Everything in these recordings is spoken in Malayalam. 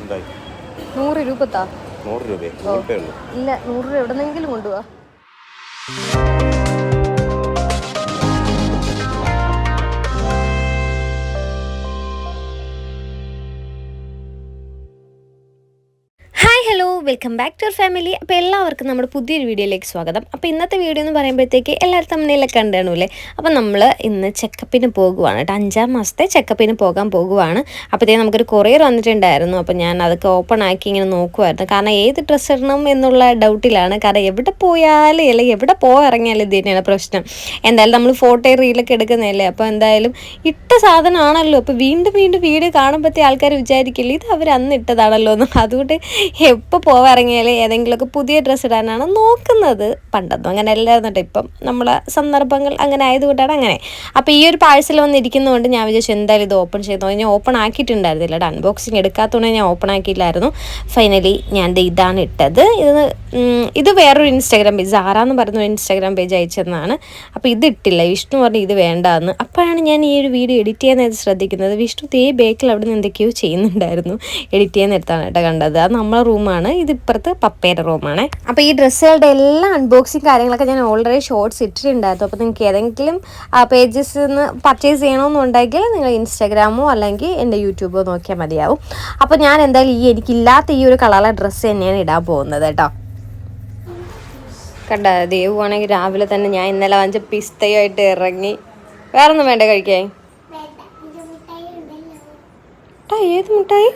എന്തായി? നൂറ് രൂപ താ നൂറ് രൂപയെ? ഗൂഗിൾ പേ ഉള്ളൂ. ഇല്ല നൂറ് രൂപ എവിടെന്നെങ്കിലും കൊണ്ടുപോവാ വെൽക്കം ബാക്ക് ടു ഫാമിലി. അപ്പോൾ എല്ലാവർക്കും നമ്മുടെ പുതിയൊരു വീഡിയോയിലേക്ക് സ്വാഗതം. അപ്പോൾ ഇന്നത്തെ വീഡിയോ എന്ന് പറയുമ്പോഴത്തേക്ക് എല്ലാവരും തമ്മിലൊക്കെ കണ്ടാണല്ലേ അപ്പോൾ നമ്മൾ ഇന്ന് ചെക്കപ്പിന് പോകുവാണ് കേട്ടോ. അഞ്ചാം മാസത്തെ ചെക്കപ്പിന് പോകാൻ പോകുവാണ്. അപ്പോഴത്തേക്ക് നമുക്കൊരു കൊറിയർ വന്നിട്ടുണ്ടായിരുന്നു. അപ്പോൾ ഞാൻ അതൊക്കെ ഓപ്പൺ ആക്കി ഇങ്ങനെ നോക്കുമായിരുന്നു കാരണം ഏത് ഡ്രസ്സ് ഇടണം എന്നുള്ള ഡൗട്ടിലാണ് കാരണം എവിടെ പോയാലും അല്ലെങ്കിൽ എവിടെ പോയിറങ്ങിയാലും ഇത് തന്നെയാണ് പ്രശ്നം. എന്തായാലും നമ്മൾ ഫോട്ടോ റീലൊക്കെ എടുക്കുന്നതല്ലേ. അപ്പോൾ എന്തായാലും ഇട്ട സാധനമാണല്ലോ. അപ്പോൾ വീണ്ടും വീണ്ടും വീഡിയോ കാണുമ്പോഴത്തെ ആൾക്കാർ വിചാരിക്കില്ല ഇത് അവർ അന്ന് ഇട്ടതാണല്ലോ എന്ന്. അതുകൊണ്ട് എപ്പോൾ പോവാറങ്ങിയാൽ ഏതെങ്കിലുമൊക്കെ പുതിയ ഡ്രസ്സ് ഇടാനാണ് നോക്കുന്നത്. പണ്ടൊന്നും അങ്ങനെ അല്ലായിരുന്നു കേട്ടോ ഇപ്പം നമ്മളെ സന്ദർഭങ്ങൾ അങ്ങനെ ആയതുകൊണ്ടാണ് അങ്ങനെ. അപ്പോൾ ഈ ഒരു പാഴ്സൽ വന്നിരിക്കുന്നതുകൊണ്ട് ഞാൻ വിചാരിച്ചു എന്തായാലും ഇത് ഓപ്പൺ ചെയ്തു ഞാൻ ഓപ്പൺ ആക്കിയിട്ടുണ്ടായിരുന്നില്ല. കേട്ടോ അൺബോക്സിങ് എടുക്കാത്തതുകൊണ്ട് ഞാൻ ഓപ്പൺ ആക്കിയില്ലായിരുന്നു. ഫൈനലി ഞാൻ ഇതാണ് ഇട്ടത്. ഇത് ഇത് വേറൊരു ഇൻസ്റ്റാഗ്രാം പേജ് സാറാന്ന് പറയുന്ന ഒരു ഇൻസ്റ്റാഗ്രാം പേജ് അയച്ചതെന്നാണ് അപ്പോൾ ഇത് ഇട്ടില്ല. വിഷ്ണു പറഞ്ഞു ഇത് വേണ്ടാന്ന്. അപ്പോഴാണ് ഞാൻ ഈ ഒരു വീഡിയോ എഡിറ്റ് ചെയ്യാനായിട്ട് ശ്രദ്ധിക്കുന്നത്. വിഷ്ണു തേ ബേക്കിൽ അവിടെ നിന്ന് എന്തൊക്കെയോ ചെയ്യുന്നുണ്ടായിരുന്നു. എഡിറ്റ് ചെയ്യാൻ നേരത്താണ് കേട്ടോ കണ്ടത്. അത് നമ്മളെ റൂമാണ് ഇത് ഇപ്പുറത്ത് പപ്പയുടെ റൂമാണ് അപ്പോൾ ഈ ഡ്രസ്സുകളുടെ എല്ലാ അൺബോക്സിങ് കാര്യങ്ങളൊക്കെ ഞാൻ ഓൾറെഡി ഷോർട്സ് ഇട്ടിട്ടുണ്ടായിരുന്നു. അപ്പോൾ നിങ്ങൾക്ക് ഏതെങ്കിലും പേജസ് നിന്ന് പർച്ചേസ് ചെയ്യണമെന്നുണ്ടെങ്കിൽ നിങ്ങൾ ഇൻസ്റ്റാഗ്രാമോ അല്ലെങ്കിൽ എന്റെ യൂട്യൂബോ നോക്കിയാൽ മതിയാവും. അപ്പോൾ ഞാൻ എന്തായാലും ഈ എനിക്കില്ലാത്ത ഈ ഒരു കളറിലെ ഡ്രസ്സ് തന്നെയാണ് ഇടാൻ പോകുന്നത് കേട്ടോ. കണ്ട ദേവുവാണെങ്കിൽ രാവിലെ തന്നെ ഞാൻ ഇന്നലെ വാങ്ങിച്ച പിസ്തയുമായിട്ട് ഇറങ്ങി. വേറൊന്നും വേണ്ട കഴിക്കാൻ? ഏത് മിഠായി?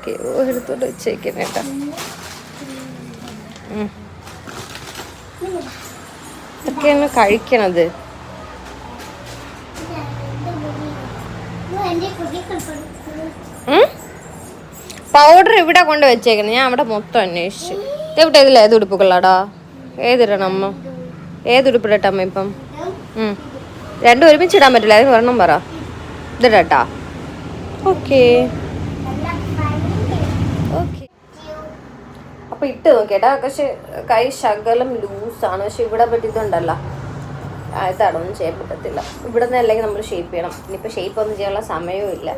എന്തൊക്കെയോ എടുത്തോണ്ട് വെച്ചേക്കണേ കേട്ടോ കഴിക്കണത്. പൗഡർ ഇവിടെ കൊണ്ട് വെച്ചേക്കണം. ഞാൻ അവിടെ മൊത്തം അന്വേഷിച്ചു. എവിടെ? ഇതിൽ ഏത് ഉടുപ്പുകളാടാ? ഏതിടണം അമ്മ? ഏത് ഉടുപ്പിടട്ടെ അമ്മ ഇപ്പം. രണ്ടും ഒരുമിച്ച് ഇടാൻ പറ്റില്ല. അതിന് ഒരെണ്ണം പറ. ഇതിടട്ടാ ഓക്കെ. അപ്പൊ ഇട്ട് നോക്കിയേട്ടാ. പക്ഷെ കൈ ശകലം ലൂസാണ് പക്ഷെ ഇവിടെ പറ്റിയതുണ്ടല്ലോ ഇതടൊന്നും ചെയ്യാൻ പറ്റത്തില്ല. ഇവിടെ നിന്ന് അല്ലെങ്കിൽ നമ്മൾ ഷേപ്പ് ചെയ്യണം. ഇനിയിപ്പോൾ ഷേപ്പ് ഒന്നും ചെയ്യാനുള്ള സമയവും ഇല്ല.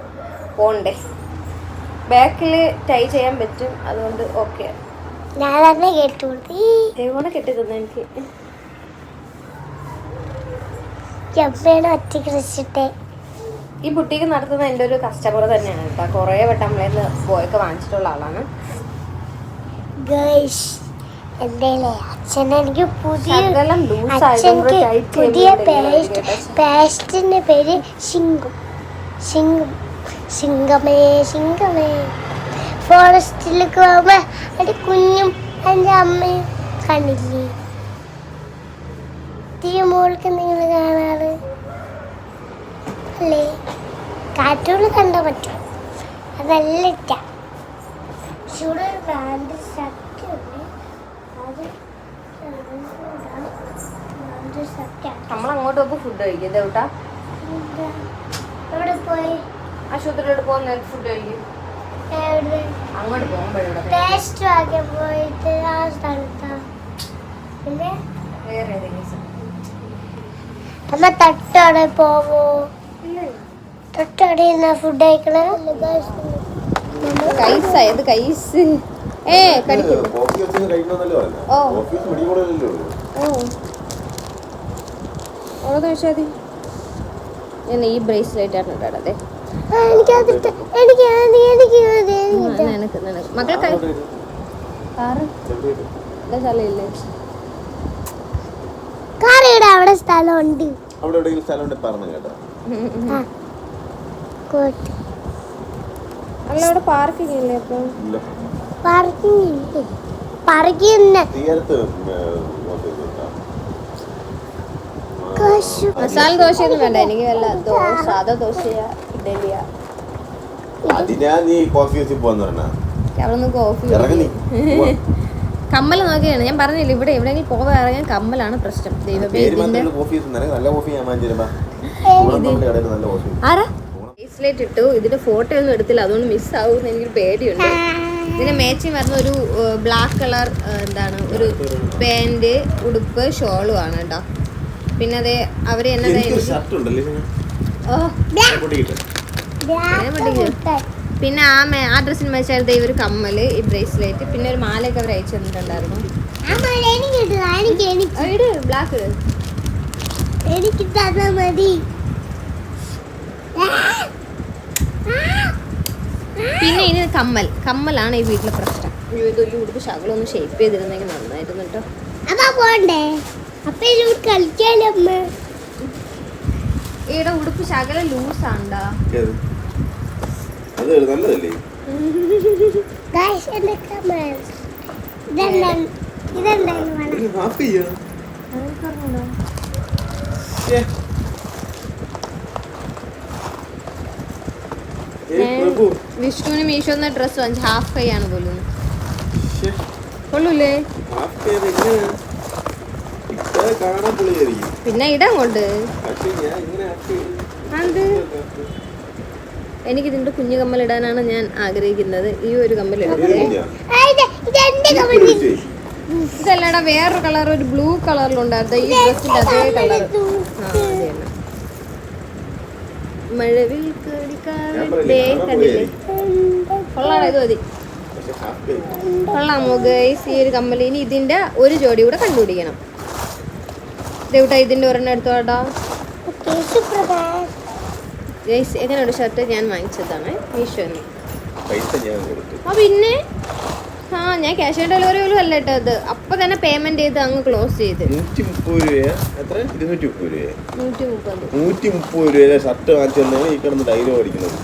പോണ്ടേ. ബാക്കിൽ ടൈ ചെയ്യാൻ പറ്റും. അതുകൊണ്ട് ഓക്കെ കേട്ടു തന്നെ എനിക്ക്. ഈ ബുട്ടീക്ക് നടത്തുന്ന എന്റെ ഒരു കസ്റ്റമർ തന്നെയാണ് കേട്ടോ. കുറേ വട്ടം നമ്മളേന്ന് പോയൊക്കെ വാങ്ങിച്ചിട്ടുള്ള ആളാണ്. എനിക്ക് പുതിയ അച്ഛൻക്ക് പുതിയ പേസ്റ്റ് പേസ്റ്റിന്റെ പേര് ശിങ്കും ശിങ്കും സിംഗമേ സിംഗമേ ഫോറസ്റ്റിലേക്ക് പോകുമ്പോ എന്റെ കുഞ്ഞും എന്റെ അമ്മയും കണ്ടില്ലേ? തിരുമോൾക്ക് നിങ്ങൾ കാണാറ്? അല്ലേ? കാറ്റുകൾ കണ്ട പറ്റും. അതല്ല ഇവിടെ ഒരു ബ്രാൻഡ് ഷർട്ട് ഉണ്ട്. അത് നമ്മൾ അങ്ങോട്ട് പോകുമ്പോൾ ഫുഡ് കഴിക്കും. ദേവട്ടാ എവിടെ? പോയി? ആശുപത്രിയിലോട്ട് പോകുന്ന ഫുഡ് കഴിക്കും. അങ്ങോട്ട് പോകുമ്പോഴേ പോയിട്ട് ആ സ്ഥലത്താ. പിന്നെ? വേറെ ഏതെങ്കിലും. അമ്മ പോവോ? തൊട്ടവിടെ ഫുഡ് കഴിക്കണേ? കൈസ ഏത് കൈസ്? ഏ ഓ. ഞാൻ ഈ ബ്രേസ്ലെറ്റ് ആണ് നിനക്ക് നിനക്ക്. കാറ് സ്ഥലമില്ലേ കാറിയുടെ അവിടെ സ്ഥലമുണ്ട്. അവിടെ എവിടെയെങ്കിലും പറഞ്ഞു കേട്ടോ. കൂട്ട്. അല്ല അവിടെ പാർക്കിംഗ് ഇല്ലേ. അപ്പം പാർക്കിംഗ് ഇല്ലേ തീരത്ത് മസാല ദോശയൊന്നും വേണ്ട. എനിക്ക് വല്ല ദോശ സാധാ ദോശയാ ഇഡലിയാ അതിനാ നീ കോഫി വെച്ച് പോവാന്ന് പറഞ്ഞാ അവിടെ കോഫി ഇറങ്ങി നീ. കമ്മൽ നോക്കിയാണ്. ഞാൻ പറഞ്ഞില്ല ഇവിടെ എവിടെയെങ്കിലും പോകാൻ ഇറങ്ങാൻ കമ്മലാണ് പ്രശ്നം. ദൈവമേ ആരാ? ബ്രേസ്ലെറ്റ് ഇട്ടു. ഇതിന്റെ ഫോട്ടോ ഒന്നും എടുത്തില്ല. അതുകൊണ്ട് മിസ് ആവും എനിക്കൊരു പേടിയുണ്ട്. ഇതിന് മാച്ചിങ് വരുന്ന ഒരു ബ്ലാക്ക് കളർ എന്താണ് ഒരു പാന്റ് ഉടുപ്പ് ഷോളും ആണ് കേട്ടോ പിന്നെ അതെ അവർ എന്നതാ എനിക്ക്. പിന്നെ ആ മേ ആ ഡ്രസ്സിന് മേച്ചായിരുന്നു ഈ ഒരു കമ്മൽ ഈ ബ്രേസ്ലെറ്റ് പിന്നെ ഒരു മാലയൊക്കെ അവർ അയച്ചു തന്നിട്ടുണ്ടായിരുന്നു. എനിക്ക് എനിക്ക് എനിക്ക്. ബ്ലാക്ക് എനിക്ക് തന്നാ മതി. കമ്മൽ. കമ്മലാണ് ഈ വീട്ടിലെ പ്രശ്നം. അയ്യോ, ഇത് ഈ ഉടുപ്പ് ശകലൊന്ന് ഷേപ്പ് ചെയ്തിരുന്നെങ്കിൽ നന്നായിരുന്നു കേട്ടോ. അപ്പൊ പോണ്ടേ? അപ്പൊ ഇതിലൂടെ കളിക്കാലോ അമ്മ? ഈടെ ഉടുപ്പ് ശകലം ലൂസാണ്ടാ ഏത്? അത് നല്ലതല്ലേ ഗായ്സ് എന്റെ കമ്മൽ ഇതെന്താണ് ഇതെന്താണ് വേണം ഒരു ഹാഫ് ചെയ്യാ ഏ. ഏ, പ്രഭു. മീഷോ എന്ന ഡ്രസ് വാങ്ങിച്ചു ഹാഫ് കൈ ആണ് പോലും കൊള്ളൂലേ? പിന്നെ ഇടാൻ കൊണ്ട് അത് എനിക്ക് ഇതിന്റെ കുഞ്ഞു കമ്മൽ ഇടാനാണ് ഞാൻ ആഗ്രഹിക്കുന്നത്. ഈ ഒരു കമ്മൽ. ഇതല്ലടാ വേറൊരു കളർ ഒരു ബ്ലൂ കളറിലുണ്ടായിരുന്നു ഈ ഡ്രസ്സിന്റെ അതേ കളർ മഴവിൽ കാണാൻ കണ്ടില്ലേ? പൊളിയായിരിക്കും. ഇത് മതി. കൊള്ളാമോ ഗൈസ്. ഈ ഒരു കമ്മൽ ഇനി ഇതിന്റെ ഒരു ജോഡി കൂടെ കണ്ടുപിടിക്കണം. ദേവട്ടാ ഇതിന്റെ ഒരെണ്ണം എടുത്തോട്ടാ ഗൈസ് എങ്ങനെയുണ്ട് ഷർട്ട്? ഞാൻ വാങ്ങിച്ചതാണ്. മീഷോന്ന് ആ പിന്നെ? ആ ഞാൻ ക്യാഷ് ഓൺ ഡെലിവറി പോലും അല്ല കേട്ടോ അത് അപ്പൊ തന്നെ പേയ്മെന്റ് ചെയ്ത് അങ്ങ് ക്ലോസ് ചെയ്ത്. നൂറ്റി മുപ്പത് രൂപയാ? എത്ര? ഇരുന്നൂറ്റി മുപ്പത് രൂപയാ. നൂറ്റി മുപ്പത് നൂറ്റി മുപ്പത് രൂപയുടെ ഷർട്ട് വാങ്ങിച്ചു തന്നാണ് ഈ കിടന്ന് ഡയലോഗ് അടിക്കുന്നത്.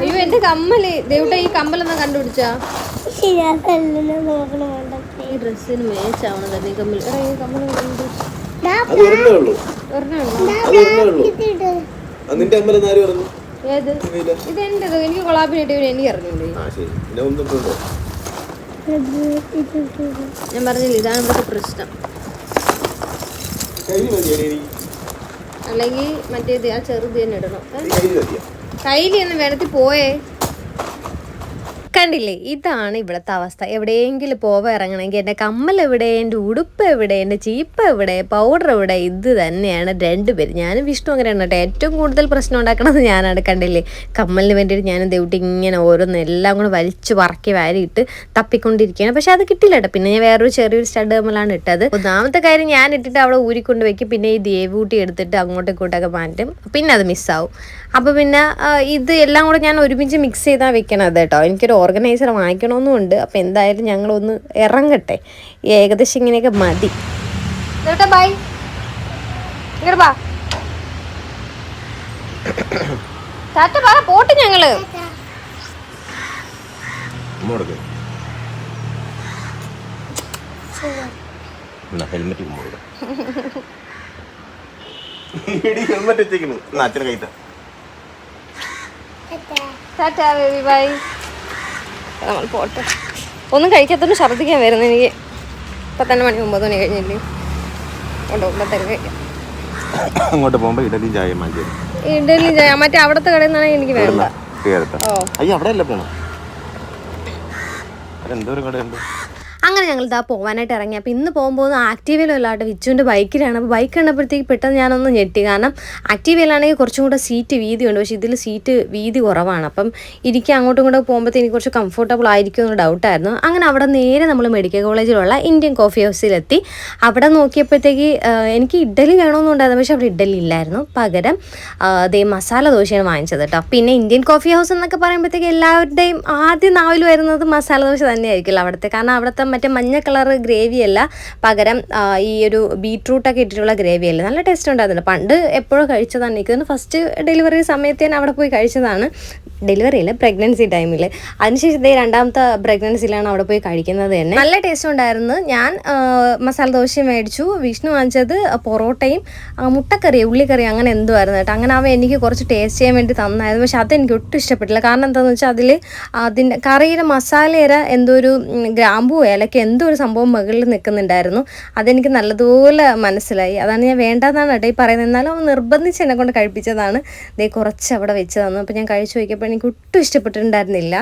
അയ്യോ എന്റെ കമ്മൽ. ദേവട്ട ഈ കമ്മലൊന്നും കണ്ടുപിടിച്ചാ. ഈ ഡ്രസ്സിന് ഈ കമ്മൽ ഈ കമ്മൽ ദാ, അത് ഒരെണ്ണേ ഉള്ളൂ. ഒരെണ്ണമുണ്ടോ ദാ, അത് ഒരെണ്ണേ ഉള്ളൂ. ഇതിട്. അത് നിന്റെ അമ്മലെന്ന് ആര് പറഞ്ഞു? ഏത്. ഇത് എന്റേത് എനിക്ക് എനിക്ക് അറിഞ്ഞൂടെ. ഞാൻ പറഞ്ഞില്ല ഇതാണ് ഇവിടുത്തെ പ്രശ്നം. അല്ലെങ്കിൽ മറ്റേത് ആ ചെറുത് തന്നെ ഇടണം. കയ്യിൽ ഒന്ന് വെള്ളത്തിൽ പോയേ. കണ്ടില്ലേ? ഇതാണ് ഇവിടുത്തെ അവസ്ഥ. എവിടെയെങ്കിലും പോവാ ഇറങ്ങണമെങ്കിൽ എന്റെ കമ്മൽ എവിടെ എന്റെ ഉടുപ്പ് എവിടെ എന്റെ ചീപ്പ് എവിടെ പൗഡർ എവിടെ ഇത് തന്നെയാണ് രണ്ടുപേരും. ഞാനും വിഷ്ണു അങ്ങനെയാണ് കേട്ടോ. ഏറ്റവും കൂടുതൽ പ്രശ്നം ഉണ്ടാക്കണത് ഞാനാണ് കണ്ടില്ലേ? കമ്മലിന് വേണ്ടിയിട്ട് ഞാനും ദേവിട്ട് ഇങ്ങനെ ഓരോന്ന് എല്ലാം കൂടെ വലിച്ചു പറക്കി വാരിയിട്ട് തപ്പിക്കൊണ്ടിരിക്കുകയാണ്. പക്ഷെ അത് കിട്ടില്ല കേട്ടോ. പിന്നെ ഞാൻ വേറൊരു ചെറിയൊരു സ്റ്റഡ് കമ്മലാണ് ഇട്ടത്. ഒന്നാമത്തെ കാര്യം ഞാൻ ഇട്ടിട്ട് അവിടെ ഊരിക്കൊണ്ട് വെക്കും. പിന്നെ ഈ ദേവൂട്ടി എടുത്തിട്ട് അങ്ങോട്ടും ഇങ്ങോട്ടൊക്കെ മാറ്റും. പിന്നെ അത് മിസ്സാവും അപ്പോൾ പിന്നെ ഇത് എല്ലാം കൂടെ ഞാൻ ഒരുമിച്ച് മിക്സ് ചെയ്താൽ വെക്കണത് കേട്ടോ. എനിക്കൊരു ഓർഗനൈസർ വാങ്ങിക്കണമെന്നുണ്ട് അപ്പോൾ എന്തായാലും ഞങ്ങളൊന്ന് ഇറങ്ങട്ടെ. ഏകദേശം ഇങ്ങനെയൊക്കെ മതി. ബൈ പറ പോട്ട് ഞങ്ങൾ. ഹെൽമെറ്റ് ഹെൽമെറ്റ് വെച്ചേക്കുന്നു അച്ഛനെ കൈത്ത. ടാറ്റ ബേബി ബൈ നമ്മൾ പോട്ടെ. ഒന്നും കഴിക്കാത്തോണ്ട് ഛർദ്ദിക്കാൻ വരുന്നു. എനിക്ക് പത്തന്നെ മണി ഒമ്പത് മണി കഴിഞ്ഞില്ലേ കൊണ്ടുപോകുമ്പോഴത്തേക്ക് കഴിക്കാം അങ്ങോട്ട് പോകുമ്പോ ഇഡലിയും ചായ മാറ്റി ഇഡലി ചായ മറ്റേ അവിടുത്തെ കടയിൽ നിന്നാണെങ്കിൽ എനിക്ക് വേണ്ട അയ്യോ അവിടെ അല്ല പോണം? എന്തോ ഒരു കടയുണ്ട്. അങ്ങനെ ഞങ്ങൾ ഇതാ പോകാനായിട്ട് ഇറങ്ങി. അപ്പോൾ ഇന്ന് പോകുമ്പോൾ ആക്റ്റീവയിലും അല്ലാണ്ട് വിച്ചുവിന്റെ ബൈക്കിലാണ് അപ്പോൾ ബൈക്ക് കണ്ടപ്പോഴത്തേക്ക് പെട്ടെന്ന് ഞാനൊന്ന് ഞെട്ടി. കാരണം ആക്റ്റീവയിലാണെങ്കിൽ കുറച്ചും കൂടെ സീറ്റ് വീതിയുണ്ട് പക്ഷേ ഇതിൽ സീറ്റ് വീതി കുറവാണ്. അപ്പം ഇരിക്കുക അങ്ങോട്ടും ഇങ്ങോട്ടും പോകുമ്പോഴത്തേക്ക് എനിക്ക് കുറച്ച് കംഫർട്ടബിൾ ആയിരിക്കും എന്ന് ഡൗട്ടായിരുന്നു അങ്ങനെ അവിടെ നേരെ നമ്മൾ മെഡിക്കൽ കോളേജിലുള്ള ഇന്ത്യൻ കോഫി ഹൗസിലെത്തി അവിടെ നോക്കിയപ്പോഴത്തേക്ക് എനിക്ക് ഇഡ്ഡലി വേണമെന്നുണ്ടായിരുന്നു പക്ഷേ അവിടെ ഇഡ്ഡലി ഇല്ലായിരുന്നു. പകരം ദേ മസാല ദോശയാണ് വാങ്ങിച്ചത് കേട്ടോ. പിന്നെ ഇന്ത്യൻ കോഫി ഹൗസ് എന്നൊക്കെ പറയുമ്പോഴത്തേക്ക് എല്ലാവരുടെയും ആദ്യം നാവിൽ വരുന്നത് മസാല ദോശ തന്നെയായിരിക്കില്ല അവിടുത്തെ. കാരണം അവിടുത്തെ മറ്റേ മഞ്ഞ കളർ ഗ്രേവി അല്ല പകരം ഈ ഒരു ബീട്രൂട്ടൊക്കെ ഇട്ടിട്ടുള്ള ഗ്രേവി അല്ല? നല്ല ടേസ്റ്റ് ഉണ്ടായിരുന്നു പണ്ട് എപ്പോഴും കഴിച്ചതാണ്. എനിക്ക് ഫസ്റ്റ് ഡെലിവറി സമയത്ത് ഞാൻ അവിടെ പോയി കഴിച്ചതാണ്. ഡെലിവറി അല്ല പ്രഗ്നൻസി ടൈമിൽ അതിനുശേഷം ഇതേ രണ്ടാമത്തെ പ്രഗ്നൻസിയിലാണ് അവിടെ പോയി കഴിക്കുന്നത് തന്നെ. നല്ല ടേസ്റ്റ് ഉണ്ടായിരുന്നു. ഞാൻ മസാല ദോശയും മേടിച്ചു. വിഷ്ണു വാങ്ങിച്ചത് പൊറോട്ടയും മുട്ടക്കറി ഉള്ളിക്കറി അങ്ങനെ എന്തോ ആയിരുന്നു കേട്ടോ. അങ്ങനെ അവൻ എനിക്ക് കുറച്ച് ടേസ്റ്റ് ചെയ്യാൻ വേണ്ടി തന്നായിരുന്നു. പക്ഷെ അതെനിക്ക് ഒട്ടും ഇഷ്ടപ്പെട്ടില്ല. കാരണം എന്താണെന്ന് വെച്ചാൽ അതിൽ അതിന്റെ കറിയുടെ മസാലയര എന്തോ ഒരു ഉം, ഏലക്ക എന്തോ ഒരു സംഭവം മുകളിൽ നിൽക്കുന്നുണ്ടായിരുന്നു. അതെനിക്ക് നല്ലതുപോലെ മനസ്സിലായി. അതാണ് ഞാൻ വേണ്ടതെന്നാണ് കേട്ടോ ഈ പറയുന്നത്. എന്നാലും അവൻ നിർബന്ധിച്ച് എന്നെ കൊണ്ട് കഴിപ്പിച്ചതാണ്. ദേ കുറച്ച് അവിടെ വെച്ച് തന്നു അപ്പോൾ ഞാൻ കഴിച്ചു നോക്കിയപ്പോൾ എനിക്ക് ഒട്ടും ഇഷ്ടപ്പെട്ടിട്ടുണ്ടായിരുന്നില്ല.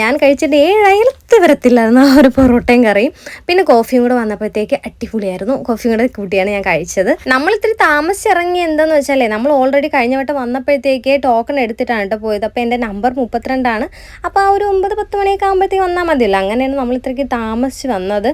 ഞാൻ കഴിച്ചിട്ട് ഏഴായിരത്ത് വരത്തില്ലായിരുന്നു ആ ഒരു പൊറോട്ടയും കറിയും. പിന്നെ കോഫിയും കൂടെ വന്നപ്പോഴത്തേക്ക് അടിപൊളിയായിരുന്നു. കോഫിയും കൂടെ കൂട്ടിയാണ് ഞാൻ കഴിച്ചത്. നമ്മൾ ഇത്തിരി താമസിച്ചിറങ്ങി എന്താന്ന് വെച്ചാലേ നമ്മൾ ഓൾറെഡി കഴിഞ്ഞ വട്ടം വന്നപ്പോഴത്തേക്ക് ടോക്കൺ എടുത്തിട്ടാണ് കേട്ടോ പോയത്. അപ്പോൾ എന്റെ നമ്പർ മുപ്പത്തിരണ്ടാണ്. അപ്പോൾ ആ ഒരു ഒമ്പത് പത്ത് മണിയൊക്കെ ആകുമ്പോഴത്തേക്ക് വന്നാൽ മതിയല്ലോ. അങ്ങനെയാണ് നമ്മൾ ഇത്രയ്ക്ക് താമസിച്ച് വന്നത്.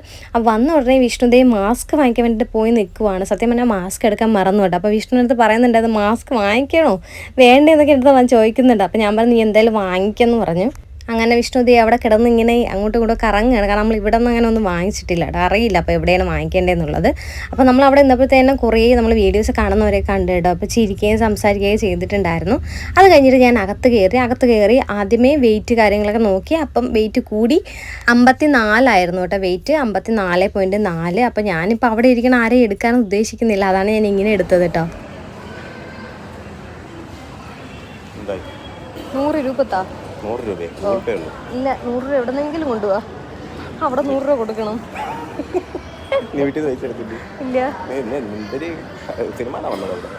വന്ന ഉടനെ വിഷ്ണുദേവ് മാസ്ക് വാങ്ങിക്കാൻ വേണ്ടിയിട്ട് പോയി നിൽക്കുവാണ് സത്യം പറഞ്ഞാൽ മാസ്ക് എടുക്കാൻ മറന്നു കേട്ടോ. അപ്പോൾ വിഷ്ണുവിന്റെ അടുത്ത് പറയുന്നുണ്ട് അത് മാസ്ക് വാങ്ങിക്കണോ? വേണ്ടേന്നൊക്കെ എടുത്ത് അവൻ ചോദിക്കുന്നുണ്ട്. അപ്പോൾ ഞാൻ പറഞ്ഞു നീ എന്തായാലും വാങ്ങിക്കാമെന്ന് പറഞ്ഞു. അങ്ങനെ വിഷ്ണുദേവി അവിടെ കിടന്ന് ഇങ്ങനെ അങ്ങോട്ടും ഇങ്ങോട്ടും കറങ്ങുകയാണ്. കാരണം നമ്മൾ ഇവിടെ നിന്ന് അങ്ങനെ ഒന്നും വാങ്ങിച്ചിട്ടില്ല കേട്ടോ. അറിയില്ല അപ്പോൾ എവിടെയാണ് വാങ്ങിക്കേണ്ടതെന്നുള്ളത് അപ്പോൾ നമ്മൾ അവിടെ നിന്നപ്പോഴത്തേനും കുറേ നമ്മൾ വീഡിയോസ് കാണുന്നവരെ കണ്ടു കേട്ടോ. അപ്പോൾ ചിരിക്കുകയും സംസാരിക്കുകയും ചെയ്തിട്ടുണ്ടായിരുന്നു. അത് കഴിഞ്ഞിട്ട് ഞാൻ അകത്ത് കയറി അകത്ത് കയറി ആദ്യമേ വെയിറ്റ് കാര്യങ്ങളൊക്കെ നോക്കി. അപ്പം വെയിറ്റ് കൂടി അമ്പത്തി നാലായിരുന്നു കേട്ടോ വെയിറ്റ് അമ്പത്തി നാല് പോയിന്റ് നാല്. അപ്പോൾ ഞാനിപ്പോൾ അവിടെ ഇരിക്കുന്ന ആരെയും എടുക്കാൻ ഉദ്ദേശിക്കുന്നില്ല. അതാണ് ഞാൻ ഇങ്ങനെ എടുത്തത് കേട്ടോ. നൂറ് രൂപത്താ? നൂറ് രൂപ ഗൂഗിൾ ഇല്ല നൂറ് രൂപ എവിടെന്നെങ്കിലും കൊണ്ടുപോവാ അവിടെ നൂറ് രൂപ കൊടുക്കണം. നീ വീട്ടിൽ ഇല്ല. സിനിമ വന്നത് അവിടെ?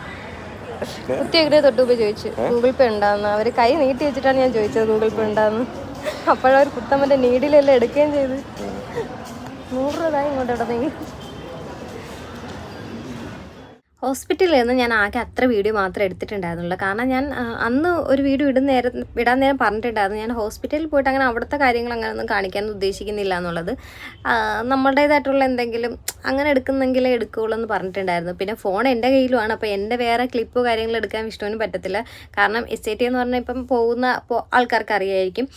കുട്ടിയൊക്കെ തൊട്ട് പോയി ചോദിച്ചു ഗൂഗിൾ പേ ഉണ്ടാന്ന്? അവർ കൈ നീട്ടി വെച്ചിട്ടാണ് ഞാൻ ചോദിച്ചത് ഗൂഗിൾ പേ ഉണ്ടാന്ന്? അപ്പോഴവർ കുത്തമ്മന്റെ നീഡിലെല്ലാം എടുക്കുകയും ചെയ്ത്. നൂറ് രൂപ ഇങ്ങോട്ട് ഇടന്നെങ്കിൽ ഹോസ്പിറ്റലിൽ നിന്ന് ഞാൻ ആകെ അത്ര വീഡിയോ മാത്രമേ എടുത്തിട്ടുണ്ടായിരുന്നുള്ളൂ. കാരണം ഞാൻ അന്ന് ഒരു വീഡിയോ ഇടുന്ന നേരം ഇടാൻ നേരം പറഞ്ഞിട്ടുണ്ടായിരുന്നു. ഞാൻ ഹോസ്പിറ്റലിൽ പോയിട്ട് അങ്ങനെ അവിടുത്തെ കാര്യങ്ങൾ അങ്ങനെയൊന്നും കാണിക്കാൻ ഉദ്ദേശിക്കുന്നില്ല എന്നുള്ളത്. നമ്മളുടേതായിട്ടുള്ള എന്തെങ്കിലും അങ്ങനെ എടുക്കുന്നെങ്കിലേ എടുക്കുകയുള്ളൂ എന്ന് പറഞ്ഞിട്ടുണ്ടായിരുന്നു. പിന്നെ ഫോൺ എന്റെ കയ്യിലുമാണ്. അപ്പോൾ എന്റെ വേറെ ക്ലിപ്പോ കാര്യങ്ങൾ എടുക്കാൻ വിഷ്ണുവിന് പറ്റത്തില്ല. കാരണം എസ് ഐ ടി എന്ന് പറഞ്ഞാൽ ഇപ്പം പോകുന്ന ആൾക്കാർക്ക് അറിയായിരിക്കും.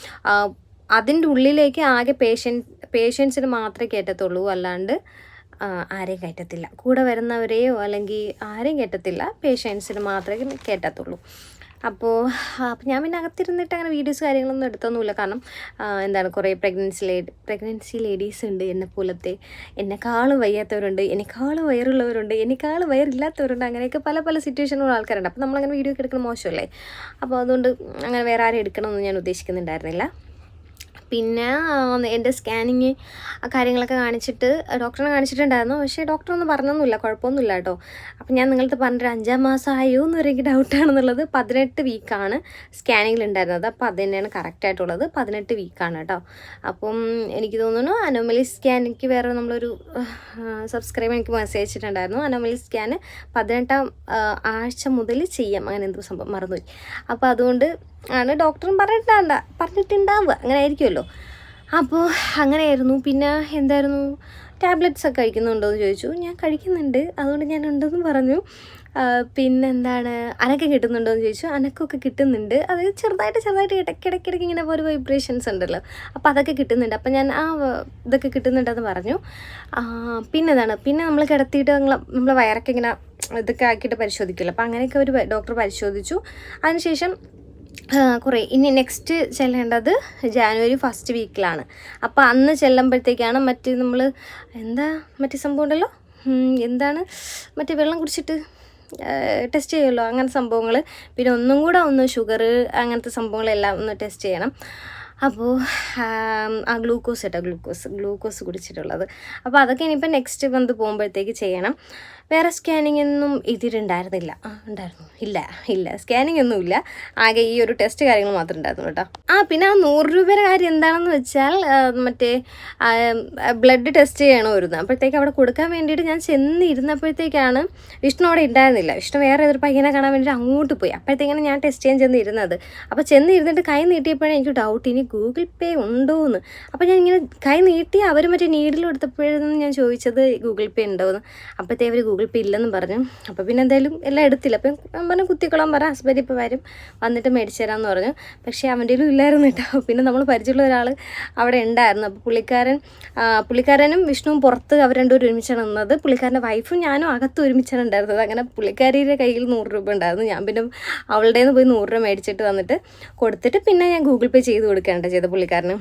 അതിന്റെ ഉള്ളിലേക്ക് ആകെ പേഷ്യൻ പേഷ്യൻസിന് മാത്രമേ കയറ്റത്തുള്ളൂ. അല്ലാണ്ട് ആരെയും കയറ്റത്തില്ല. കൂടെ വരുന്നവരെയോ അല്ലെങ്കിൽ ആരെയും കയറ്റത്തില്ല. പേഷ്യൻസിന് മാത്രമേ കയറ്റത്തുള്ളൂ. അപ്പോൾ അപ്പോൾ ഞാൻ പിന്നെ അകത്തിരുന്നിട്ട് അങ്ങനെ വീഡിയോസ് കാര്യങ്ങളൊന്നും എടുത്തൊന്നുമില്ല. കാരണം എന്താണ് കുറേ പ്രഗ്നൻസി ലേഡി പ്രഗ്നൻസി ലേഡീസ് ഉണ്ട് എന്നെ പോലത്തെ. എന്നെക്കാളും വയ്യാത്തവരുണ്ട്. എന്നെക്കാളും വയറുള്ളവരുണ്ട്. എന്നെക്കാളും വയറില്ലാത്തവരുണ്ട്. അങ്ങനെയൊക്കെ പല പല സിറ്റുവേഷനുള്ള ആൾക്കാരുണ്ട്. അപ്പോൾ നമ്മളങ്ങനെ വീഡിയോ ഒക്കെ മോശമല്ലേ? അപ്പോൾ അതുകൊണ്ട് അങ്ങനെ വേറെ ആരും എടുക്കണമെന്ന് ഞാൻ ഉദ്ദേശിക്കുന്നുണ്ടായിരുന്നില്ല. പിന്നെ എന്റെ സ്കാനിങ് കാര്യങ്ങളൊക്കെ കാണിച്ചിട്ട് ഡോക്ടറിനെ കാണിച്ചിട്ടുണ്ടായിരുന്നു. പക്ഷേ ഡോക്ടറൊന്നും പറഞ്ഞൊന്നുമില്ല. കുഴപ്പമൊന്നുമില്ല കേട്ടോ. അപ്പം ഞാൻ നിങ്ങളടുത്ത് പറഞ്ഞിട്ട് അഞ്ചാം മാസം ആയോ എന്ന് വരെ ഡൗട്ടാണെന്നുള്ളത് പതിനെട്ട് വീക്കാണ് സ്കാനിങ്ങിൽ ഉണ്ടായിരുന്നത് അപ്പോൾ അത് തന്നെയാണ് കറക്റ്റായിട്ടുള്ളത്. പതിനെട്ട് വീക്കാണ് കേട്ടോ. അപ്പം എനിക്ക് തോന്നുന്നു അനോമലി സ്കാനിക്ക് വേറെ നമ്മളൊരു സബ്സ്ക്രൈബ് എനിക്ക് മെസ്സേജ് അയച്ചിട്ടുണ്ടായിരുന്നു. അനോമലി സ്കാന് പതിനെട്ടാം ആഴ്ച മുതൽ ചെയ്യാം. അങ്ങനെ എന്തോ സംഭവം മറന്നുപോയി. അപ്പോൾ അതുകൊണ്ട് ആണ്. ഡോക്ടറും പറഞ്ഞിട്ടാണ് പറഞ്ഞിട്ടുണ്ടാവുക. അങ്ങനെ ആയിരിക്കുമല്ലോ. അപ്പോൾ അങ്ങനെയായിരുന്നു. പിന്നെ എന്തായിരുന്നു? ടാബ്ലറ്റ്സ് ഒക്കെ കഴിക്കുന്നുണ്ടോ എന്ന് ചോദിച്ചു. ഞാൻ കഴിക്കുന്നുണ്ട്. അതുകൊണ്ട് ഞാൻ ഉണ്ടെന്ന് പറഞ്ഞു. പിന്നെ പിന്നെന്താണ്? അനക്കം കിട്ടുന്നുണ്ടോ എന്ന് ചോദിച്ചു. അനക്കൊക്കെ കിട്ടുന്നുണ്ട്. അത് ചെറുതായിട്ട് ചെറുതായിട്ട് ഇടയ്ക്കിടയ്ക്കിടയ്ക്ക് ഇങ്ങനെ ഒരു വൈബ്രേഷൻസ് ഉണ്ടല്ലോ. അപ്പോൾ അതൊക്കെ കിട്ടുന്നുണ്ട്. അപ്പോൾ ഞാൻ ആ ഇതൊക്കെ കിട്ടുന്നുണ്ടെന്ന് പറഞ്ഞു. ആ, പിന്നെന്താണ്? പിന്നെ നമ്മൾ കിടത്തിയിട്ട് നമ്മൾ നമ്മളെ വയറൊക്കെ ഇങ്ങനെ ഇതൊക്കെ ആക്കിയിട്ട് പരിശോധിക്കില്ല അപ്പോൾ അങ്ങനെയൊക്കെ ഒരു ഡോക്ടർ പരിശോധിച്ചു. അതിനുശേഷം കുറേ. ഇനി നെക്സ്റ്റ് ചെല്ലേണ്ടത് ജാനുവരി ഫസ്റ്റ് വീക്കിലാണ് അപ്പോൾ അന്ന് ചെല്ലുമ്പോഴത്തേക്കാണ് മറ്റ് നമ്മൾ എന്താ മറ്റേ സംഭവം ഉണ്ടല്ലോ? എന്താണ് മറ്റേ വെള്ളം കുടിച്ചിട്ട് ടെസ്റ്റ് ചെയ്യുമല്ലോ? അങ്ങനത്തെ സംഭവങ്ങൾ പിന്നെ ഒന്നും കൂടെ ഒന്ന് ഷുഗർ അങ്ങനത്തെ സംഭവങ്ങളെല്ലാം ഒന്ന് ടെസ്റ്റ് ചെയ്യണം. അപ്പോൾ ആ ഗ്ലൂക്കോസ് കേട്ടോ ഗ്ലൂക്കോസ് ഗ്ലൂക്കോസ് കുടിച്ചിട്ടുള്ളത്. അപ്പോൾ അതൊക്കെ ഇനിയിപ്പോൾ നെക്സ്റ്റ് വന്ന് പോകുമ്പോഴത്തേക്ക് ചെയ്യണം. വേറെ സ്കാനിങ് ഒന്നും ഇതിലുണ്ടായിരുന്നില്ല. ഉണ്ടായിരുന്നു. ഇല്ല ഇല്ല. സ്കാനിങ് ഒന്നും ഇല്ല. ആകെ ഈ ഒരു ടെസ്റ്റ് കാര്യങ്ങൾ മാത്രമേ ഉണ്ടായിരുന്നു കേട്ടോ. ആ പിന്നെ ആ നൂറ് രൂപയുടെ കാര്യം എന്താണെന്ന് വെച്ചാൽ മറ്റേ ബ്ലഡ് ടെസ്റ്റ് ചെയ്യണം ഒരു അപ്പോഴത്തേക്ക് അവിടെ കൊടുക്കാൻ വേണ്ടിയിട്ട് ഞാൻ ചെന്നിരുന്നപ്പോഴത്തേക്കാണ് വിഷ്ണു അവിടെ ഉണ്ടായിരുന്നില്ല. വിഷ്ണു വേറെ ഏതൊരു പയ്യനെ കാണാൻ വേണ്ടിയിട്ട് അങ്ങോട്ട് പോയി. അപ്പോഴത്തേക്കാണ് ഞാൻ ടെസ്റ്റ് ചെയ്യാൻ ചെന്നിരുന്നത്. അപ്പോൾ ചെന്നിരുന്നിട്ട് കൈ നീട്ടിയപ്പോഴേ എനിക്ക് ഡൗട്ട് ഇനി ഗൂഗിൾ പേ ഉണ്ടോ എന്ന് അപ്പോൾ ഞാൻ ഇങ്ങനെ കൈ നീട്ടി അവർ മറ്റേ നീഡിൽ കൊടുത്തപ്പോഴാണ് ഞാൻ ചോദിച്ചത് ഗൂഗിൾ പേ ഉണ്ടോ എന്ന് അപ്പോഴത്തേ അവർ ഗൂഗിൾ പേ ഇല്ലെന്ന് പറഞ്ഞു. അപ്പോൾ പിന്നെ എന്തായാലും എല്ലാം എടുത്തില്ല. അപ്പം ഞാൻ പറഞ്ഞു കുത്തിക്കൊള്ളാൻ പറ. ഹസ്ബൻഡ് ഇപ്പോൾ വരും. വന്നിട്ട് മേടിച്ചു തരാമെന്ന് പറഞ്ഞു. പക്ഷേ അവന്റെ കയ്യിലും ഇല്ലായിരുന്നു കേട്ടോ. പിന്നെ നമ്മൾ പരിചയമുള്ള ഒരാൾ അവിടെ ഉണ്ടായിരുന്നു. അപ്പോൾ പുള്ളിക്കാരൻ പുള്ളിക്കാരനും വിഷ്ണുവും പുറത്ത് അവർ രണ്ടുപേരും ഒരുമിച്ചാണ് നിന്നത്. പുള്ളിക്കാരന്റെ വൈഫും ഞാനും അകത്ത് ഒരുമിച്ചാണ് ഉണ്ടായിരുന്നത്. അങ്ങനെ പുള്ളിക്കാരിയുടെ കയ്യിൽ നൂറ് രൂപ ഉണ്ടായിരുന്നു. ഞാൻ പിന്നെ അവളുടെ പോയി നൂറ് രൂപ മേടിച്ചിട്ട് വന്നിട്ട് കൊടുത്തിട്ട് പിന്നെ ഞാൻ ഗൂഗിൾ പേ ചെയ്ത് കൊടുക്കുകയാണ്. ചെയ്ത പുള്ളിക്കാരന്.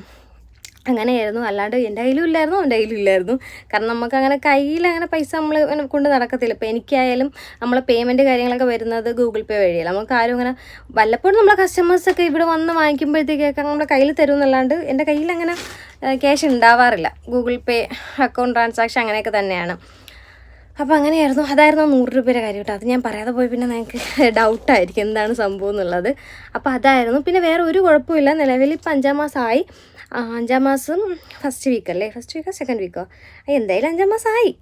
അങ്ങനെയായിരുന്നു. അല്ലാണ്ട് എന്റെ കയ്യിലും ഇല്ലായിരുന്നു അവന്റെ കയ്യിലും ഇല്ലായിരുന്നു. കാരണം നമുക്ക് അങ്ങനെ കയ്യിൽ അങ്ങനെ പൈസ നമ്മൾ കൊണ്ട് നടക്കത്തില്ല. ഇപ്പോൾ എനിക്കായാലും നമ്മളെ പേയ്മെന്റ് കാര്യങ്ങളൊക്കെ വരുന്നത് ഗൂഗിൾ പേ വഴിയല്ല. നമുക്ക് ആരും അങ്ങനെ വല്ലപ്പോഴും നമ്മളെ കസ്റ്റമേഴ്സൊക്കെ ഇവിടെ വന്ന് വാങ്ങിക്കുമ്പോഴത്തേക്കൊക്കെ നമ്മുടെ കയ്യിൽ തരും എന്നല്ലാണ്ട് എന്റെ കയ്യിൽ അങ്ങനെ ക്യാഷ് ഉണ്ടാവാറില്ല. ഗൂഗിൾ പേ അക്കൗണ്ട് ട്രാൻസാക്ഷൻ അങ്ങനെയൊക്കെ തന്നെയാണ്. അപ്പോൾ അങ്ങനെയായിരുന്നു. അതായിരുന്നു നൂറ് രൂപയുടെ കാര്യം കേട്ടോ. അത് ഞാൻ പറയാതെ പോയി പിന്നെ നിങ്ങൾക്ക് ഡൗട്ടായിരിക്കും എന്താണ് സംഭവം എന്നുള്ളത്. അപ്പോൾ അതായിരുന്നു. പിന്നെ വേറെ ഒരു കുഴപ്പമില്ല. നിലവിൽ ഇപ്പം അഞ്ചാം മാസമായി. അഞ്ചാം മാസം ഫസ്റ്റ് വീക്ക് അല്ലേ? ഫസ്റ്റ് വീക്കോ സെക്കൻഡ് വീക്കോ എന്തായാലും അഞ്ചാം മാസമായി.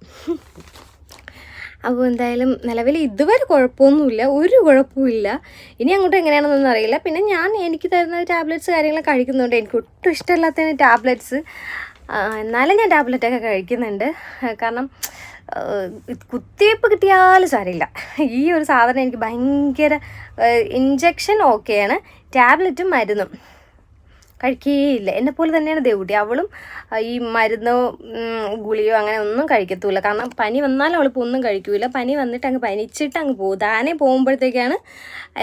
അപ്പോൾ എന്തായാലും നിലവിൽ ഇതുവരെ കുഴപ്പമൊന്നുമില്ല. ഒരു കുഴപ്പമില്ല. ഇനി അങ്ങോട്ട് എങ്ങനെയാണെന്നൊന്നും അറിയില്ല. പിന്നെ ഞാൻ എനിക്ക് തരുന്ന ടാബ്ലറ്റ്സ് കാര്യങ്ങളൊക്കെ കഴിക്കുന്നുണ്ട് എനിക്ക് ഒട്ടും ഇഷ്ടമില്ലാത്ത ടാബ്ലറ്റ്സ്. എന്നാലും ഞാൻ ടാബ്ലറ്റൊക്കെ കഴിക്കുന്നുണ്ട്. കാരണം കുത്തിവയ്പ്പ് കിട്ടിയാലും സാരമില്ല. ഈ ഒരു സാധനം എനിക്ക് ഭയങ്കര ഇഞ്ചക്ഷൻ ഓക്കെയാണ് ടാബ്ലറ്റും മരുന്നും. കഴിക്കുകയില്ല എന്നെപ്പോലെ പോലെ തന്നെയാണ് ദേവുട്ടി. അവളും ഈ മരുന്നോ ഗുളിയോ അങ്ങനെ ഒന്നും കഴിക്കത്തൂല. കാരണം പനി വന്നാലും അവളിപ്പോൾ ഒന്നും കഴിക്കൂല. പനി വന്നിട്ട് അങ്ങ് പനിച്ചിട്ട് അങ്ങ് പോകും താനെ പോകുമ്പോഴത്തേക്കാണ്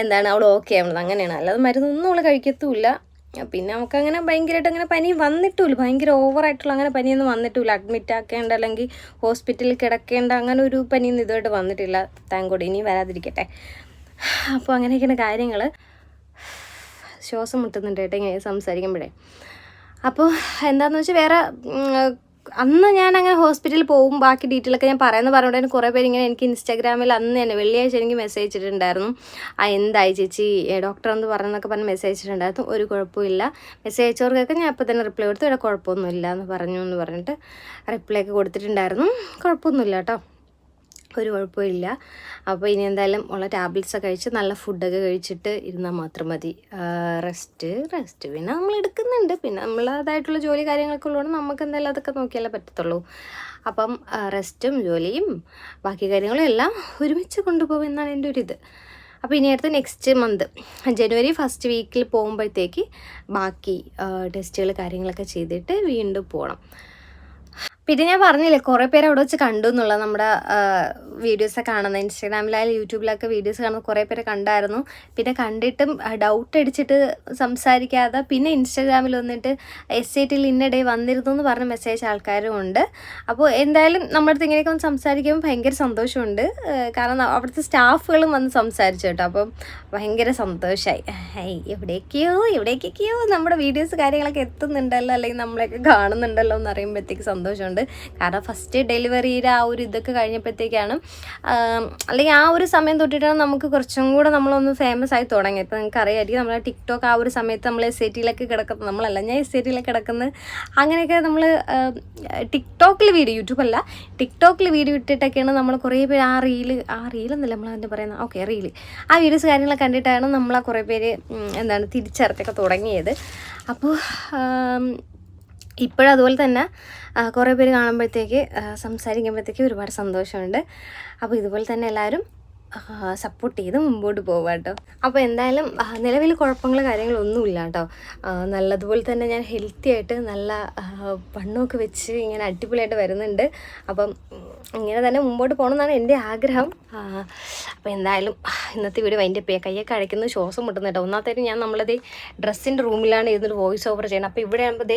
എന്താണ് അവൾ ഓക്കെ ആവുന്നത്. അങ്ങനെയാണ്. അല്ലാതെ മരുന്നൊന്നും അവൾ കഴിക്കത്തുമില്ല പിന്നെ നമുക്കങ്ങനെ ഭയങ്കരമായിട്ട് അങ്ങനെ പനി വന്നിട്ടില്ല. ഭയങ്കര ഓവറായിട്ടുള്ള അങ്ങനെ പനിയൊന്നും വന്നിട്ടില്ല. അഡ്മിറ്റ് ആക്കേണ്ട അല്ലെങ്കിൽ ഹോസ്പിറ്റലിൽ കിടക്കേണ്ട അങ്ങനെ ഒരു പനിയൊന്നും ഇതുമായിട്ട് വന്നിട്ടില്ല. താങ്കോട് ഇനി വരാതിരിക്കട്ടെ. അപ്പോൾ അങ്ങനെയൊക്കെയാണ് കാര്യങ്ങൾ ശ്വാസം മുട്ടുന്നുണ്ട് കേട്ടോ ഇങ്ങനെ സംസാരിക്കുമ്പോഴേ. അപ്പോൾ എന്താണെന്ന് വെച്ചാൽ വേറെ അന്ന് ഞാൻ അങ്ങനെ ഹോസ്പിറ്റലിൽ പോകും ബാക്കി ഡീറ്റെയിൽ ഒക്കെ ഞാൻ പറയുന്ന പറഞ്ഞുകൊണ്ട് കുറേ പേര് ഇങ്ങനെ എനിക്ക് ഇൻസ്റ്റാഗ്രാമിൽ അന്ന് തന്നെ വെള്ളിയാഴ്ച എനിക്ക് മെസ്സേജ് ഇട്ടിട്ടുണ്ടായിരുന്നു. ആ എന്തായി ചേച്ചി? ഡോക്ടർ എന്ന് പറഞ്ഞെന്നൊക്കെ പറഞ്ഞ് മെസ്സേജ് ഇട്ടിട്ടുണ്ടായിരുന്നു. ഒരു കുഴപ്പമില്ല മെസ്സേജ് അയച്ചവർക്കൊക്കെ ഞാൻ അപ്പോൾ തന്നെ റിപ്ലൈ കൊടുത്തു. ഇവിടെ കുഴപ്പമൊന്നുമില്ല എന്ന് പറഞ്ഞു എന്ന് പറഞ്ഞിട്ട് റിപ്ലൈ ഒക്കെ കൊടുത്തിട്ടുണ്ടായിരുന്നു. കുഴപ്പമൊന്നുമില്ല കേട്ടോ. ഒരു കുഴപ്പമില്ല. അപ്പോൾ ഇനി എന്തായാലും ഉള്ള ടാബ്ലറ്റ്സ് ഒക്കെ കഴിച്ച് നല്ല ഫുഡൊക്കെ കഴിച്ചിട്ട് ഇരുന്നാൽ മാത്രം മതി. റെസ്റ്റ് റെസ്റ്റ് പിന്നെ നമ്മൾ എടുക്കുന്നുണ്ട്. പിന്നെ നമ്മളതായിട്ടുള്ള ജോലി കാര്യങ്ങളൊക്കെ ഉള്ളതുകൊണ്ട് നമുക്ക് എന്തായാലും അതൊക്കെ നോക്കിയാലേ പറ്റത്തുള്ളൂ. അപ്പം റെസ്റ്റും ജോലിയും ബാക്കി കാര്യങ്ങളും എല്ലാം ഒരുമിച്ച് കൊണ്ടുപോകും എന്നാണ് എന്റെ ഒരു ഇത്. അപ്പോൾ ഇനി അടുത്ത് നെക്സ്റ്റ് മന്ത് ജനുവരി ഫസ്റ്റ് വീക്കിൽ പോകുമ്പോഴത്തേക്ക് ബാക്കി ടെസ്റ്റുകൾ കാര്യങ്ങളൊക്കെ ചെയ്തിട്ട് വീണ്ടും പോകണം പിന്നെ ഞാൻ പറഞ്ഞില്ലേ കുറേ പേര് അവിടെ വെച്ച് കണ്ടു എന്നുള്ള നമ്മുടെ വീഡിയോസ് വീഡിയോസൊക്കെ കാണുന്നത് ഇൻസ്റ്റാഗ്രാമിലായാലും യൂട്യൂബിലൊക്കെ വീഡിയോസ് കാണുന്ന കുറേ പേര് കണ്ടായിരുന്നു. പിന്നെ കണ്ടിട്ടും ഡൗട്ട് അടിച്ചിട്ട് സംസാരിക്കാതെ പിന്നെ ഇൻസ്റ്റാഗ്രാമിൽ വന്നിട്ട് എസ് ഐ ടിയിൽ ഇന്ന ഡേ വന്നിരുന്നു എന്ന് പറഞ്ഞ മെസ്സേജ് ആൾക്കാരും ഉണ്ട്. അപ്പോൾ എന്തായാലും നമ്മുടെ ഇങ്ങനെയൊക്കെ ഒന്ന് സംസാരിക്കുമ്പോൾ ഭയങ്കര സന്തോഷമുണ്ട്. കാരണം അവിടുത്തെ സ്റ്റാഫുകളും വന്ന് സംസാരിച്ചു കേട്ടോ. അപ്പം ഭയങ്കര സന്തോഷമായി ഹൈ എവിടേക്കോ എവിടേക്കൊക്കെയോ നമ്മുടെ വീഡിയോസ് കാര്യങ്ങളൊക്കെ എത്തുന്നുണ്ടല്ലോ അല്ലെങ്കിൽ നമ്മളെയൊക്കെ കാണുന്നുണ്ടല്ലോ എന്ന് അറിയുമ്പോഴത്തേക്ക് സന്തോഷമുണ്ട്. കാരണം ഫസ്റ്റ് ഡെലിവറിയുടെ ആ ഒരു ഇതൊക്കെ കഴിഞ്ഞപ്പോഴത്തേക്കാണ് അല്ലെങ്കിൽ ആ ഒരു സമയം തൊട്ടിട്ടാണ് നമുക്ക് കുറച്ചും കൂടെ നമ്മളൊന്ന് ഫേമസ് ആയി തുടങ്ങിയത്. ഇപ്പം നിങ്ങൾക്ക് അറിയാമായിരിക്കും നമ്മളെ ടിക്ടോക്ക് ആ ഒരു സമയത്ത് നമ്മൾ എസ് ഐ ടിയിലൊക്കെ കിടക്കുന്നത് നമ്മളല്ല ഞാൻ എസ് ഐ ടിയിലൊക്കെ കിടക്കുന്നത് അങ്ങനെയൊക്കെ നമ്മൾ ടിക്ടോക്കിൽ വീഡിയോ യൂട്യൂബല്ല ടിക്ടോക്കിൽ വീഡിയോ ഇട്ടിട്ടൊക്കെയാണ് നമ്മൾ കുറേ പേര് ആ റീൽ ആ റീലെന്നല്ല നമ്മൾ അതിന്റെ പറയുന്നത് ഓക്കെ റീൽ ആ വീഡിയോസ് കാര്യങ്ങളൊക്കെ കണ്ടിട്ടാണ് നമ്മൾ ആ കുറേ പേര് എന്താണ് തിരിച്ചറിഞ്ഞൊക്കെ തുടങ്ങിയത്. അപ്പോൾ ഇപ്പോഴും അതുപോലെ തന്നെ കുറേ പേര് കാണുമ്പോഴത്തേക്ക് സംസാരിക്കുമ്പോഴത്തേക്ക് ഒരുപാട് സന്തോഷമുണ്ട്. അപ്പോൾ ഇതുപോലെ തന്നെ എല്ലാവരും സപ്പോർട്ട് ചെയ്ത് മുമ്പോട്ട് പോകുക കേട്ടോ. അപ്പോൾ എന്തായാലും നിലവിൽ കുഴപ്പങ്ങൾ കാര്യങ്ങളൊന്നുമില്ല കേട്ടോ. നല്ലതുപോലെ തന്നെ ഞാൻ ഹെൽത്തി ആയിട്ട് നല്ല പണ്ണൊക്കെ വെച്ച് ഇങ്ങനെ അടിപൊളിയായിട്ട് വരുന്നുണ്ട്. അപ്പം ഇങ്ങനെ തന്നെ മുമ്പോട്ട് പോകണമെന്നാണ് എന്റെ ആഗ്രഹം. അപ്പോൾ എന്തായാലും ഇന്നത്തെ വീഡിയോ അതിന്റെ പേ കയ്യൊക്കെ അഴയ്ക്കുന്നത് ശ്വാസം മുട്ടുന്നു കേട്ടോ. ഒന്നാമത്തേക്ക് ഞാൻ നമ്മളത് ഡ്രസ്സിന്റെ റൂമിലാണ് ഇരുന്നൊരു വോയിസ് ഓവർ ചെയ്യണം. അപ്പോൾ ഇവിടെ ആകുമ്പോൾ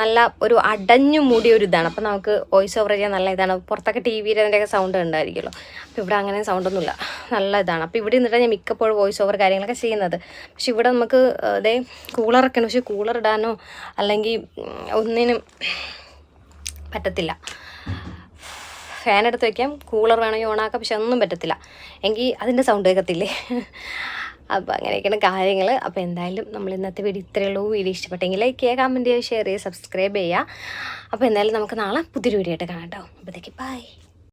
നല്ല ഒരു അടഞ്ഞു മൂടിയ ഒരു ഇതാണ്. അപ്പം നമുക്ക് വോയിസ് ഓവർ ചെയ്യാൻ നല്ല ഇതാണ്. പുറത്തൊക്കെ ടി വിയിൽ അതിന്റെയൊക്കെ സൗണ്ട് ഉണ്ടായിരിക്കുമല്ലോ അപ്പോൾ ഇവിടെ അങ്ങനെ സൗണ്ടൊന്നുമില്ല നല്ല ഇതാണ്. അപ്പോൾ ഇവിടെ നിന്നിട്ടാണ് ഞാൻ മിക്കപ്പോഴും വോയിസ് ഓവർ കാര്യങ്ങളൊക്കെ ചെയ്യുന്നത്. പക്ഷെ ഇവിടെ നമുക്ക് അതേ കൂളറൊക്കെയാണ് പക്ഷെ കൂളർ ഇടാനോ അല്ലെങ്കിൽ ഒന്നിനും പറ്റത്തില്ല. ഫാൻ എടുത്ത് വയ്ക്കാം കൂളർ വേണമെങ്കിൽ ഓണാക്കാം പക്ഷെ ഒന്നും പറ്റത്തില്ല. എങ്കിൽ അതിന്റെ സൗണ്ട് കേൾക്കത്തില്ലേ? അപ്പോൾ അങ്ങനെയൊക്കെയാണ് കാര്യങ്ങൾ അപ്പോൾ എന്തായാലും നമ്മൾ ഇന്നത്തെ വീഡിയോ ഇത്രയേ ഉള്ളൂ. വീഡിയോ ഇഷ്ടപ്പെട്ടെങ്കിൽ ലൈക്ക് ചെയ്യുക കമന്റ് ചെയ്യുക ഷെയർ ചെയ്യുക സബ്സ്ക്രൈബ് ചെയ്യുക. അപ്പോൾ എന്തായാലും നമുക്ക് നാളെ പുതിയൊരു വീഡിയോ ആയിട്ട് കാണാം കേട്ടോ. അപ്പോഴത്തേക്ക് ബൈ